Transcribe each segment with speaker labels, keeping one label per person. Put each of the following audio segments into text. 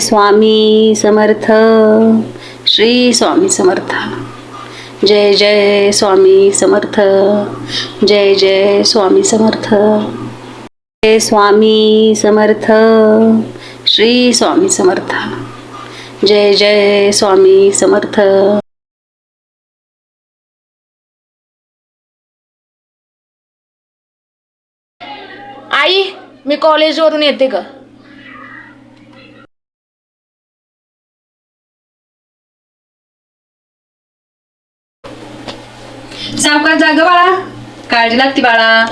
Speaker 1: स्वामी समर्थ श्री स्वामी समर्थ जय जय स्वामी समर्थ जय जय स्वामी समर्थ जय स्वामी समर्थ श्री स्वामी समर्थ जय जय स्वामी समर्थ।
Speaker 2: आई मी कॉलेजवरून येते का
Speaker 1: सावकाश जाग बाळा. काळजी लागते बाळा.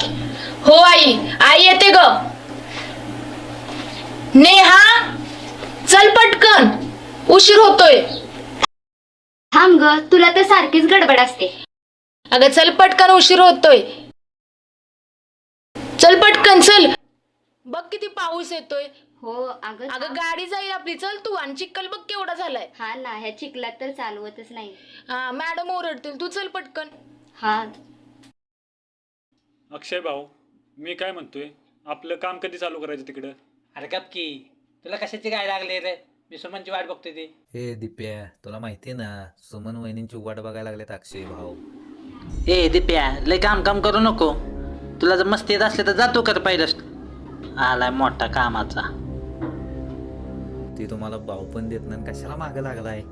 Speaker 2: हो आई आई येते ग. नेहा चल पटकन. उशीर होतोय.
Speaker 3: थांब ग तुला तर सारखीच गडबड असते.
Speaker 2: अगं चल पटकन उशीर होतोय. चल पटकन चल. बघ किती पाऊस येतोय.
Speaker 3: हो अगं
Speaker 2: अगं गाडी जाईल आपली. चल तू आणि चिक्कल बघ केवढा झालाय.
Speaker 3: हा ना ह्या चिखलात तर चालवतच नाही.
Speaker 2: हा मॅडम ओरडतील. तू चल पटकन.
Speaker 3: हा.
Speaker 4: अक्षय भाऊ मी काय म्हणतोय? आपलं काम कधी चालू करायचं तिकडं?
Speaker 5: अरे गप की. तुला कशाची काय लागले रे? मी सुमनची वाट बघतोय ती.
Speaker 6: हे दिप्या तुला माहिती ना सुमन वहिनींची वाट बघायला लागलेत अक्षय भाऊ.
Speaker 5: ए दिप्या लय काम काम करू नको. तुला जर मस्ती येत असले तर जातो कर पहिलंच. आलाय मोठा कामाचा.
Speaker 6: ती तुम्हाला भाऊ पण देत नाही आणि कशाला मागं लागलाय?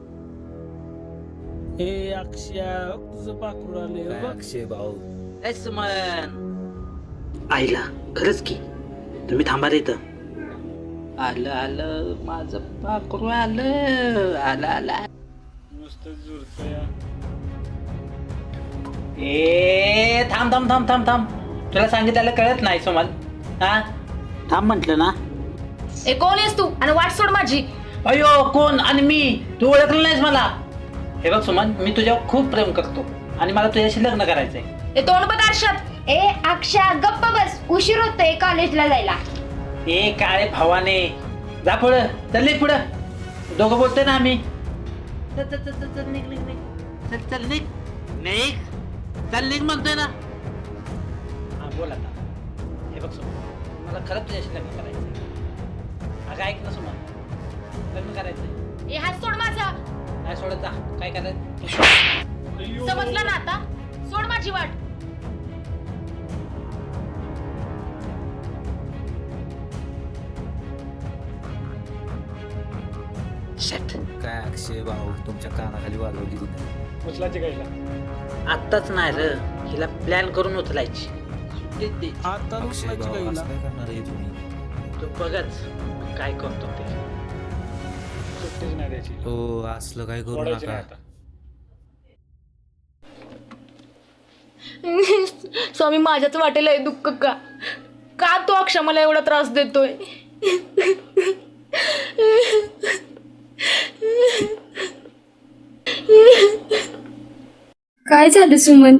Speaker 7: हे अक्षया तुझं पाखरू आले
Speaker 6: काय अक्षय भाऊ?
Speaker 5: आईला खरंच की. तुम्ही थांबा रे इथं. आलं आलं माझं पाखरू आलं. आलं आलं
Speaker 4: नुसतं
Speaker 5: ए थांब थांब थांब थांब थांब. तुला सांगितलेलं कळत नाही सुमन. हा? थांब म्हटलं ना.
Speaker 2: ए कोण आहेस तू? आणि वाट सोड माझी.
Speaker 5: अयो कोण? आणि मी? तू ओळखलं नाहीस मला. हे बघ सुमन मी तुझ्यावर खूप प्रेम करतो आणि मला तुझ्याशी लग्न करायचंय.
Speaker 2: ए तोंड बघ आरशात
Speaker 3: ए अक्षा गप्प बस. उशीर होतोय कॉलेजला जायला.
Speaker 5: ए काळे भावाने. जा पुढं. चल निघ पुढं. दोघं बोलतोय ना आम्ही. चल चल चल चल चल निघ निघ निघ. चल चल निघ. निघ. चल निघ म्हणतोय ना. हा बोल आता. हे बघ सुमन मला खरंच तुझ्याशी लग्न करायचंय. अगं ऐक ना सुमन. लग्न करायचंय.
Speaker 2: ए हात सोड माझा.
Speaker 5: काय सोडत जा. काय करायचं
Speaker 2: समजलं ना आता? सोड माझी वाट.
Speaker 5: शेट
Speaker 6: काय अक्षय भाऊ तुमच्या कानाखाली वाजवली तिने
Speaker 4: उचलायचे गायला
Speaker 5: आत्ताच नाही र. हिला प्लॅन करून उचलायची. सुट्टीच दे
Speaker 7: आता
Speaker 6: अक्षय भाऊ
Speaker 7: गाईला.
Speaker 6: असं काय करणार आहे तुम्ही?
Speaker 5: तू बघच काय करतो ते.
Speaker 4: सुट्टीच नाही द्यायची.
Speaker 6: हो असलं काय करू
Speaker 4: सोडायची
Speaker 6: नका.
Speaker 4: आता.
Speaker 2: स्वामी माझ्याच वाटेल आहे दुःख का? का तो अक्षा मला एवढा त्रास देतोय?
Speaker 8: काय झालं सुमन?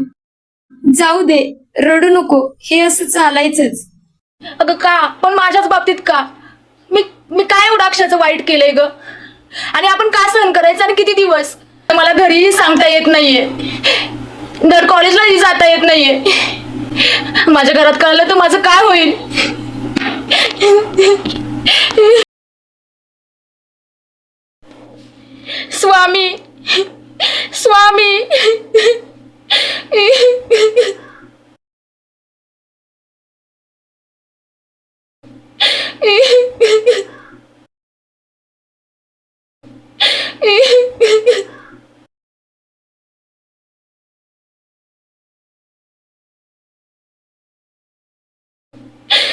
Speaker 8: जाऊ दे रडू नको हे असं चालायचंच.
Speaker 2: अगं का? पण माझ्याच बाबतीत का? मी मी काय एवढं अक्षाचं वाईट केलंय ग? आणि आपण का सहन करायचं आणि किती दिवस? मला घरीही सांगता येत नाहीये. दर कॉलेजलाही जाता येत नाहीये. माझ्या घरात कळलं तर माझं काय होईल? स्वामी स्वामी आई आई
Speaker 1: आज तू लवकर कशी काय झालं बाळा?
Speaker 2: तो अक्षा तो अक्षा रोज कॉलेजला जातो, माझी वाट अडवतो आणि मला त्रास देतो
Speaker 1: बाळा, स्वा-
Speaker 2: काय करू मी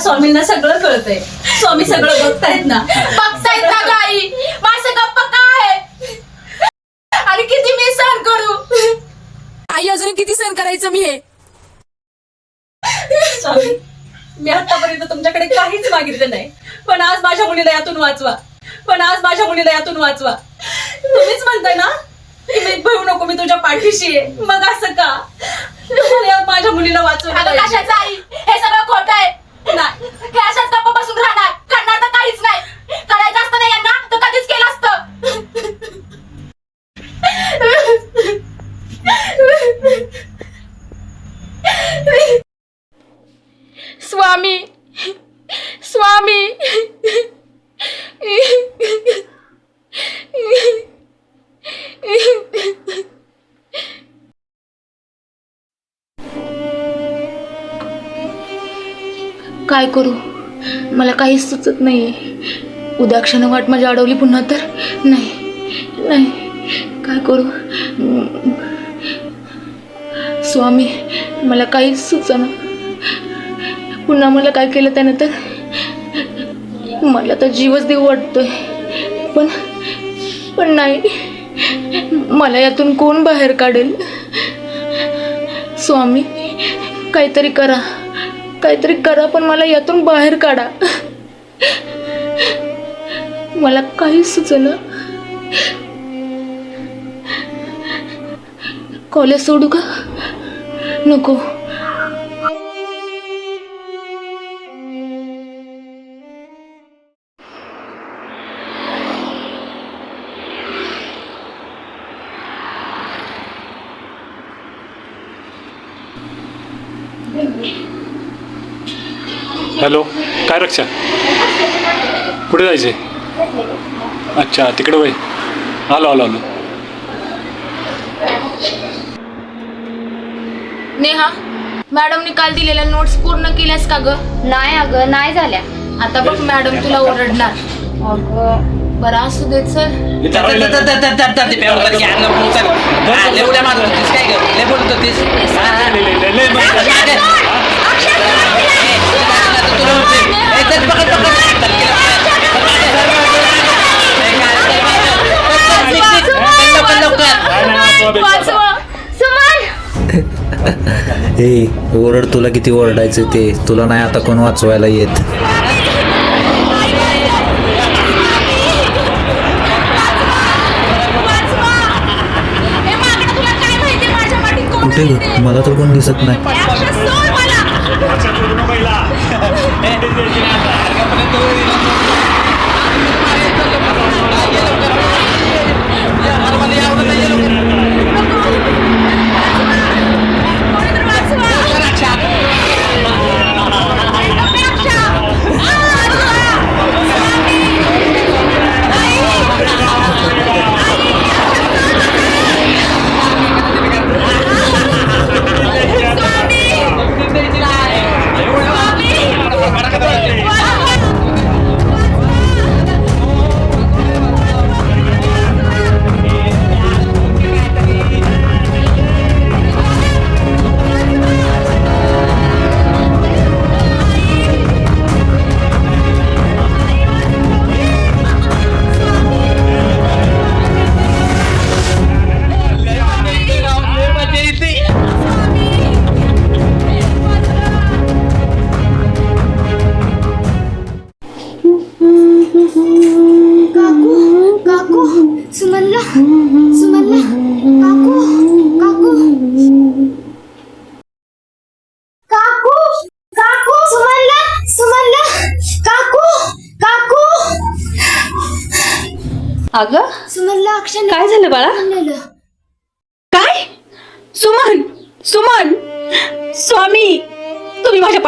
Speaker 1: स्वामींना सगळं कळतंय.
Speaker 2: स्वामी सगळं बघतायत ना. बघतायत ना गाई माझं
Speaker 1: गप्प काय? आणि किती मी सहन करू?
Speaker 2: आई अजून किती सहन करायचं मी हे?
Speaker 9: स्वामी मी आतापर्यंत तुमच्याकडे काहीच मागितलं नाही. पण आज माझ्या मुलीला यातून वाचवा. पण आज माझ्या मुलीला यातून वाचवा. तुम्हीच म्हणताय ना मी भाऊ नको मी तुझ्या पाठीशी आहे. मग असं का? माझ्या मुलीला वाचवा
Speaker 2: अगं कशाचं आई? हे सगळं खोट आहे. नाही. हे अशाच गप्प बसून राहणार. करणार तर काहीच नाही. करायचं असतं ना यांना तर कधीच केलं असतं. स्वामी स्वामी. काय करू? मला काहीच सुचत नाही उद्या क्षण वाट माझी अडवली पुन्हा तर? नाही नाही. काय करू? स्वामी मला काहीच सुचना. पुन्हा मला काय केलं त्यानं तर? मला तर जीवच देऊ वाटतोय. पण पण नाही. मला यातून कोण बाहेर काढेल? स्वामी काहीतरी करा. काहीतरी करा पण मला यातून बाहेर काढा. मला काही सुचना. कॉलेज सोडू का? नको.
Speaker 10: हॅलो काय रक्षा कुठे जायचे अच्छा तिकडे वय आलो आलो आलो
Speaker 2: नेहा मॅडमनी काल दिलेल्या नोट्स पूर्ण केल्यास का ग
Speaker 3: नाही अगं नाही झाल्या
Speaker 2: आता बघ मॅडम तुला ओरडणार अगं बरं असू देत
Speaker 5: होतीस काय बोलत ए,
Speaker 4: ओरड तुला किती ओरडायचं ते? तुला नाही आता कोण वाचवायला येत. कुठे ग? मला तर कोण दिसत नाही.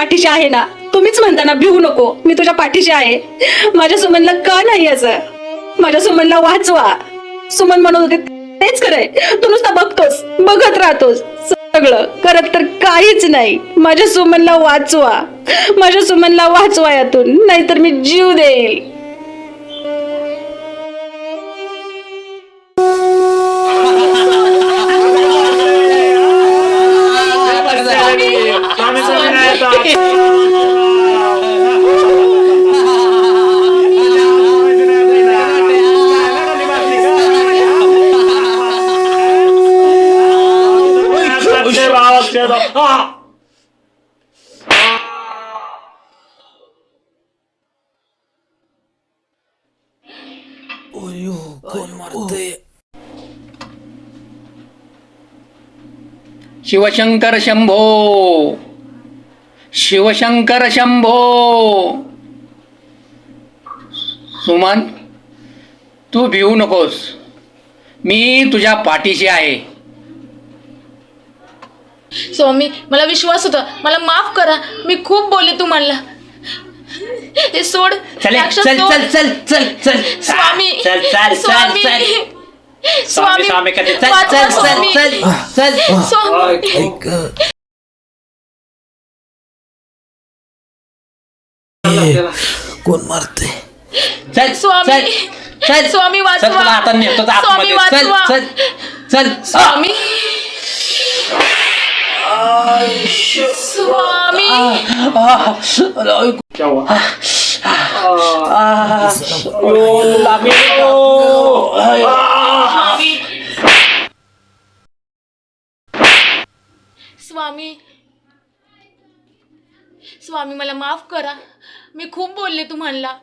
Speaker 9: पाठीशी आहे ना तुम्हीच म्हणता ना भिवू नको. मी तुझ्या पाठीशी आहे. माझ्या सुमनला का नाही असं माझ्या सुमनला वाचवा. सुमन म्हणत होते तेच खरंय. तू नुसता बघतोस बघत राहतोस. सगळं करत तर काहीच नाही. माझ्या सुमनला वाचवा. माझ्या सुमनला वाचवा यातून. नाहीतर मी जीव देईल.
Speaker 6: अक्षय आ!
Speaker 11: शिवशंकर शंभो शिवशंकर शंभो. सुमन तू भिवू नकोस. मी तुझ्या पाठीशी आहे.
Speaker 2: स्वामी मला विश्वास होता. मला माफ करा. मी खूप बोलले तुम्हाला हे सोड.
Speaker 11: चल
Speaker 2: राक्षस
Speaker 11: चल
Speaker 2: सोड.
Speaker 11: चल चल चल चल.
Speaker 2: स्वामी.
Speaker 11: चल चल चल
Speaker 2: स्वामी.
Speaker 11: चल. स्वामी.
Speaker 2: स्वामी
Speaker 11: स्वामी करते. चल
Speaker 2: वाचवा,
Speaker 11: चल चल
Speaker 2: स्वामी.
Speaker 11: चल चल.
Speaker 2: स्वामी
Speaker 12: कोण मारते
Speaker 11: चल
Speaker 2: स्वामी.
Speaker 11: चल चल.
Speaker 2: स्वामी,
Speaker 11: चल
Speaker 2: वाचवा.
Speaker 11: आता नेतो
Speaker 2: स्वामी,
Speaker 11: चल
Speaker 2: वाचवा.
Speaker 11: चल चल.
Speaker 2: स्वामी. स्वामी.
Speaker 6: क्या हुआ?
Speaker 2: स्वामी. स्वामी. स्वामी मला माफ करा. मी खूप बोलले तुम्हाला.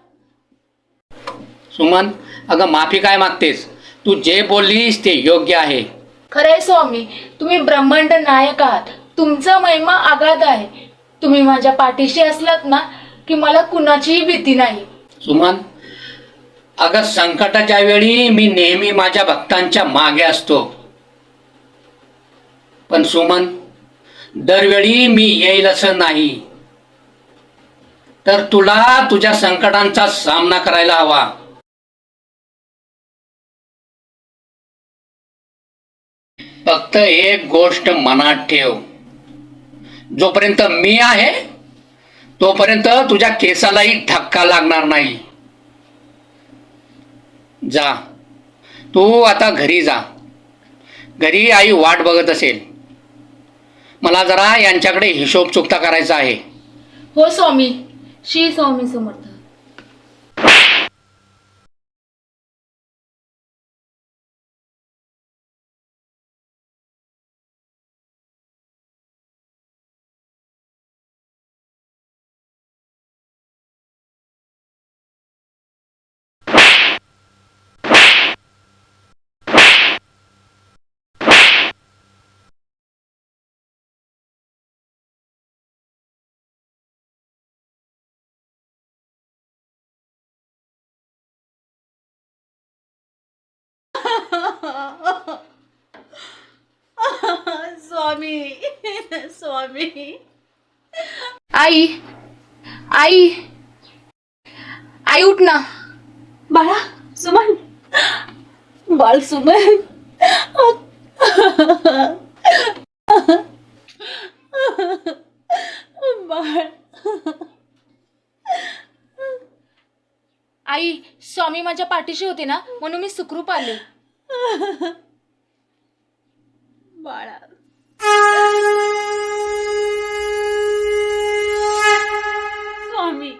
Speaker 11: सुमन अगं माफी काय मागतेस? तू जे बोललीस ते योग्य आहे.
Speaker 2: खरंय स्वामी. तुम्ही ब्रह्मांड नायक आहात. तुमचा महिमा आगाध आहे. तुम्ही माझ्या पाठीशी असलात ना की मला कुणाचीही भीती नाही.
Speaker 11: सुमन अगं संकटाच्या वेळी मी नेहमी माझ्या भक्तांच्या मागे असतो. पण सुमन दरवेळी मी येईल असं नाही. तर तुला तुझ्या संकटांचा सामना करायला हवा. फक्त एक गोष्ट मनात ठेव. जोपर्यंत मी आहे तोपर्यंत तुझ्या केसालाही धक्का लागणार नाही. जा. तू आता घरी जा. घरी आई वाट बघत असेल. मला जरा यांच्याकडे हिशोब चुकता करायचा आहे.
Speaker 2: हो स्वामी. श्री स्वामी समर्थ.
Speaker 5: स्वामी स्वामी.
Speaker 2: आई आई आई उठ ना.
Speaker 5: बाळा सुमन. बाळ सुमन. बाळ.
Speaker 2: आई स्वामी माझ्या पाठीशी होते ना म्हणून मी सुखरूप आले.
Speaker 5: बाळा. स्वामी.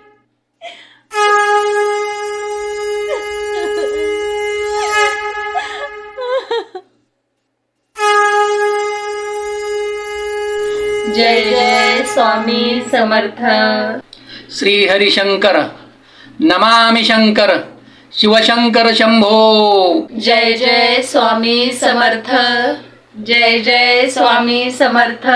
Speaker 1: जय जय स्वामी समर्थ.
Speaker 11: श्री हरिशंकर. नमामि शंकर. शिवशंकर शंभो।
Speaker 1: जय जय स्वामी समर्थ। जय जय स्वामी समर्थ।